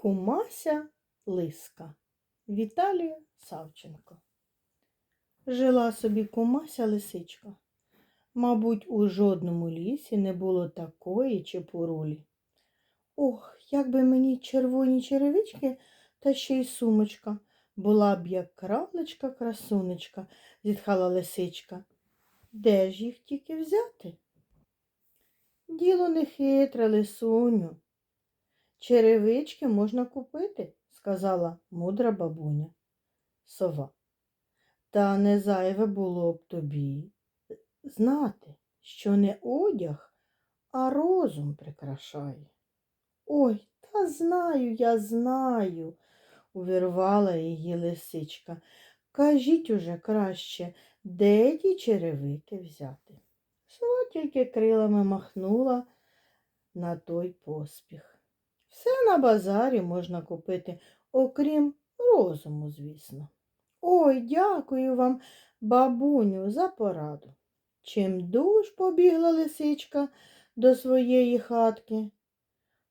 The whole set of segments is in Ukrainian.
Кумася Лиска Віталія Савченко. Жила собі кумася лисичка. Мабуть, у жодному лісі не було такої чепурулі. Ох, як би мені червоні черевички та ще й сумочка. Була б як кралечка красунечка, зітхала лисичка. Де ж їх тільки взяти? Діло не хитре, лисуню. Черевички можна купити, сказала мудра бабуня. Сова. Та не зайве було б тобі знати, що не одяг, а розум прикрашає. Ой, та знаю, я знаю, увірвала її лисичка. Кажіть уже краще, де ті черевики взяти? Сова тільки крилами махнула на той поспіх. Все на базарі можна купити, окрім розуму, звісно. Ой, дякую вам, бабуню, за пораду. Чим дуж побігла лисичка до своєї хатки,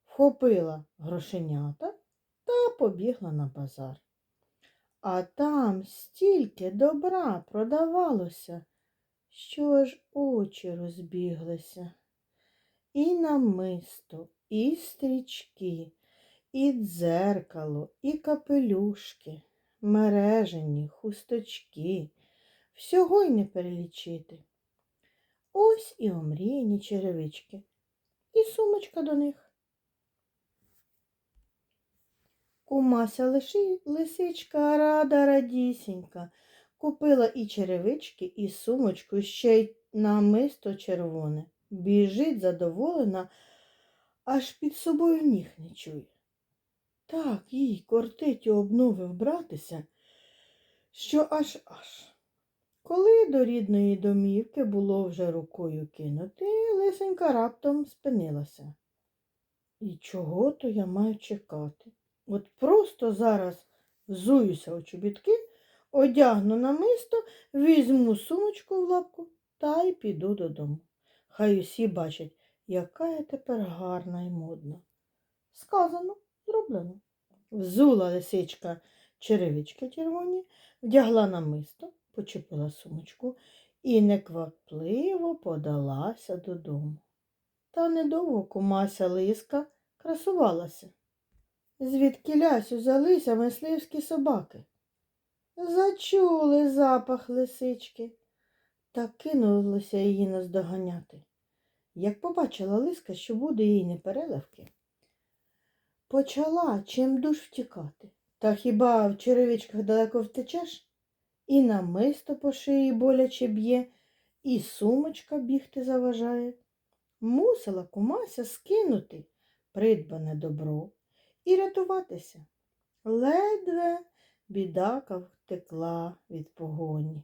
вхопила грошенята та побігла на базар. А там стільки добра продавалося, що аж очі розбіглися. І намисто, і стрічки, і дзеркало, і капелюшки, мережені, хусточки, всього й не перелічити. Ось і омріяні черевички, і сумочка до них. Кумася лисичка рада радісінька, купила і черевички, і сумочку, ще й намисто червоне. Біжить задоволена, аж під собою ніг не чує. Так їй кортить у обнови вбратися, що аж аж. Коли до рідної домівки було вже рукою кинути, лисенька раптом спинилася. І чого то я маю чекати? От просто зараз взуюся у чобітки, одягну намисто, візьму сумочку в лапку та й піду додому. Хай усі бачать, яка я тепер гарна і модна. Сказано, зроблено. Взула лисичка черевички червоні, вдягла намисто, почепила сумочку і неквапливо подалася додому. Та недовго кумася лиска красувалася. Звідки лясь узялися мисливські собаки. Зачули запах лисички та кинулися її наздоганяти. Як побачила лиска, що буде їй непереливки, почала чим душ втікати. Та хіба в черевичках далеко втечеш? І намисто по шиї боляче б'є, і сумочка бігти заважає. Мусила кумася скинути придбане добро і рятуватися. Ледве бідака втекла від погоні.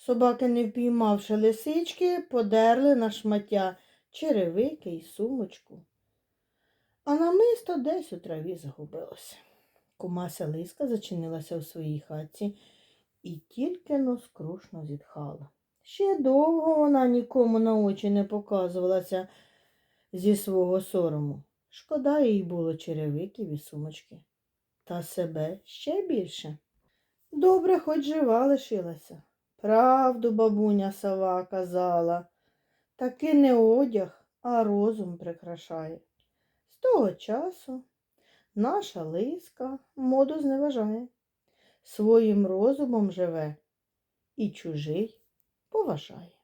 Собаки, не впіймавши лисички, подерли на шмаття черевики й сумочку. А намисто десь у траві загубилося. Кумася лиска зачинилася у своїй хатці і тільки но скрушно зітхала. Ще довго вона нікому на очі не показувалася зі свого сорому. Шкода їй було черевиків і сумочки. Та себе ще більше. Добре, хоч жива лишилася. Правду бабуня сова казала. Таки не одяг, а розум прикрашає. З того часу наша лиска моду зневажає, своїм розумом живе і чужий поважає.